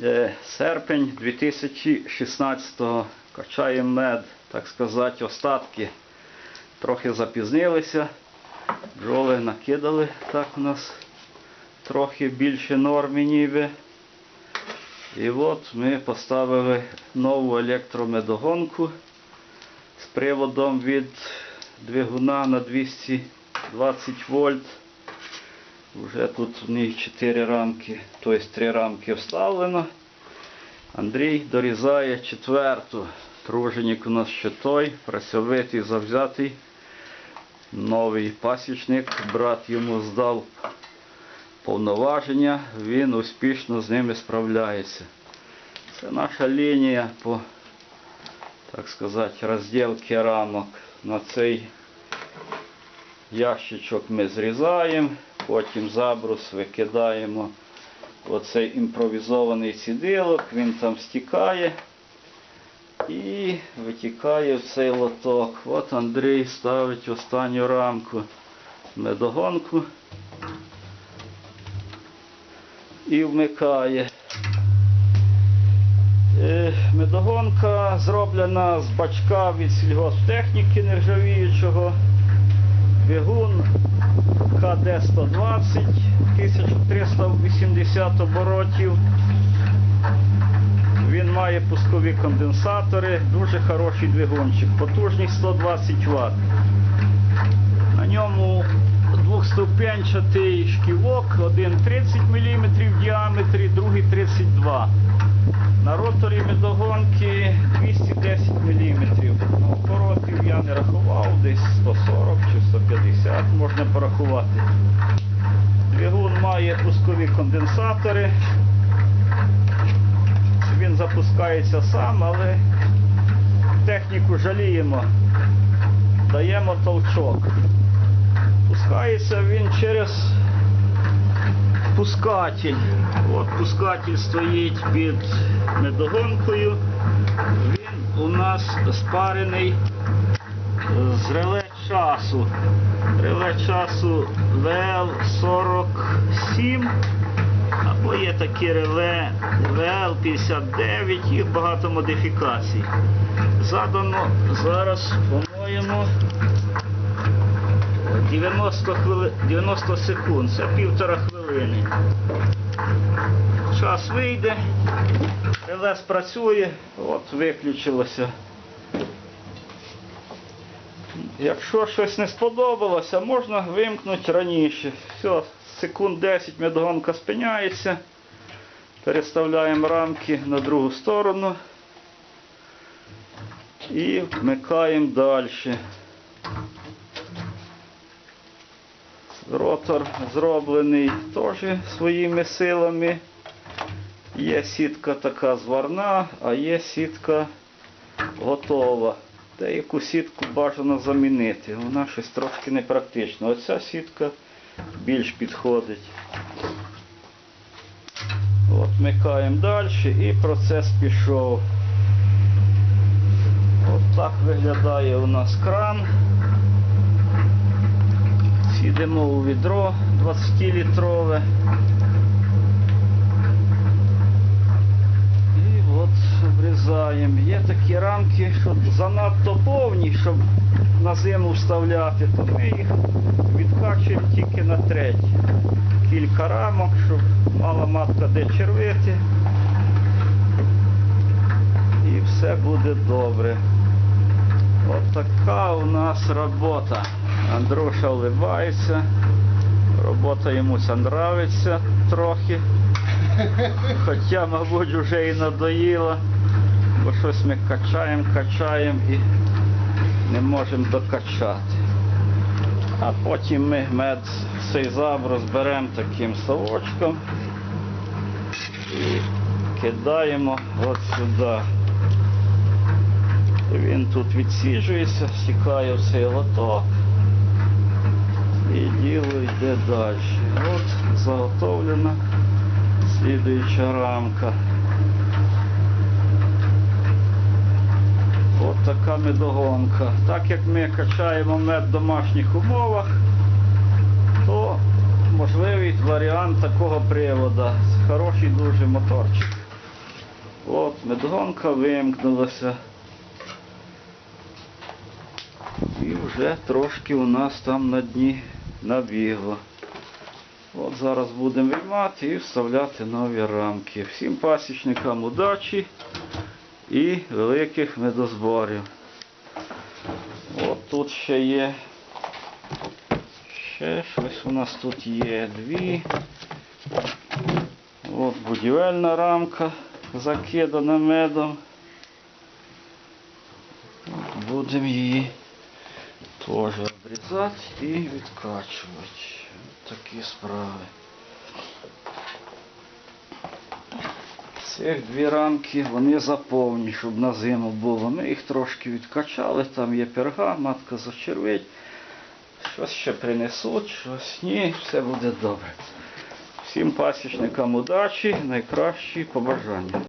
Е, Серпень 2016-го. Качаємо мед, так сказати, остатки. Трохи запізнилися. Бджоли накидали так у нас трохи більше норми ніби. І от ми поставили нову електромедогонку з приводом від двигуна на 220 вольт. Вже тут в ній 4 рамки, тобто 3 рамки вставлено. Андрій дорізає четверту. Труженик у нас ще той, працьовитий, завзятий. Новий пасічник, брат йому здав повноваження, він успішно з ними справляється. Це наша лінія по, так сказати, розділки рамок. На цей ящичок ми зрізаємо, потім забрус викидаємо оцей імпровізований цідилок, він там стікає і витікає в цей лоток. От Андрій ставить останню рамку медогонку і вмикає. Е, Медогонка зроблена з бачка від сільгосптехніки нержавіючого. Двигун КД-120, 1380 оборотів. Він має пускові конденсатори, дуже хороший двигунчик, потужність 120 Вт. На ньому двохступенчатий шківок, один 30 мм в діаметрі, другий 32 На роторі медогонки 210 мм. Оборотів я не рахував, десь 140 чи 150 можна порахувати. Двигун має пускові конденсатори. Він запускається сам, але техніку жаліємо, даємо толчок. Пускається він через пускатель. От пускатель стоїть під медогонкою. Він у нас спарений з реле часу. Реле часу VL47. Або є такі реле VL59, їх багато модифікацій. Задано зараз, по-моєму, 90, хвили... 90 секунд, це півтора хвилини. Час вийде, реле спрацює, от виключилося. Якщо щось не сподобалося, можна вимкнути раніше. Все, секунд 10 медогонка спиняється. Переставляємо рамки на другу сторону і вмикаємо далі. Ротор зроблений теж своїми силами. Є сітка така зварна, а є сітка готова. Деяку сітку бажано замінити. Вона щось трошки непрактична. Оця сітка більш підходить. От Вмикаємо далі і процес пішов. От так виглядає у нас кран. Сідемо у відро 20-літрове. І от обрізаємо. Є такі рамки, що занадто повні, щоб на зиму вставляти, то ми їх відкачуємо тільки на треть. Кілька рамок, щоб мала матка де червити. І все буде добре. От така у нас робота. Андруша вливається. Робота йому ця нравиться трохи. Хоча, мабуть, вже і надоїла, бо щось ми качаємо, качаємо і не можемо докачати. А потім ми мед цей заброс беремо таким совочком і кидаємо от сюди. Він тут відсіжується, стікає в цей лоток і діло йде далі. От заготовлена слідуюча рамка. Така медогонка. Так як ми качаємо мед в домашніх умовах, то можливий варіант такого привода. Хороший дуже моторчик. От, медгонка вимкнулася. І вже трошки у нас там на дні набігло. От зараз будемо виймати і вставляти нові рамки. Всім пасічникам удачі і великих медозборів. От тут ще є. Ще щось у нас тут є дві. От будівельна рамка закидана медом. Будемо її теж обрізати і відкачувати. Такі справи. Цих дві рамки вони заповні, щоб на зиму було. Ми їх трошки відкачали, там є перга, матка зачервить. Щось ще принесуть, щось ні, все буде добре. Всім пасічникам удачі, найкращі побажання.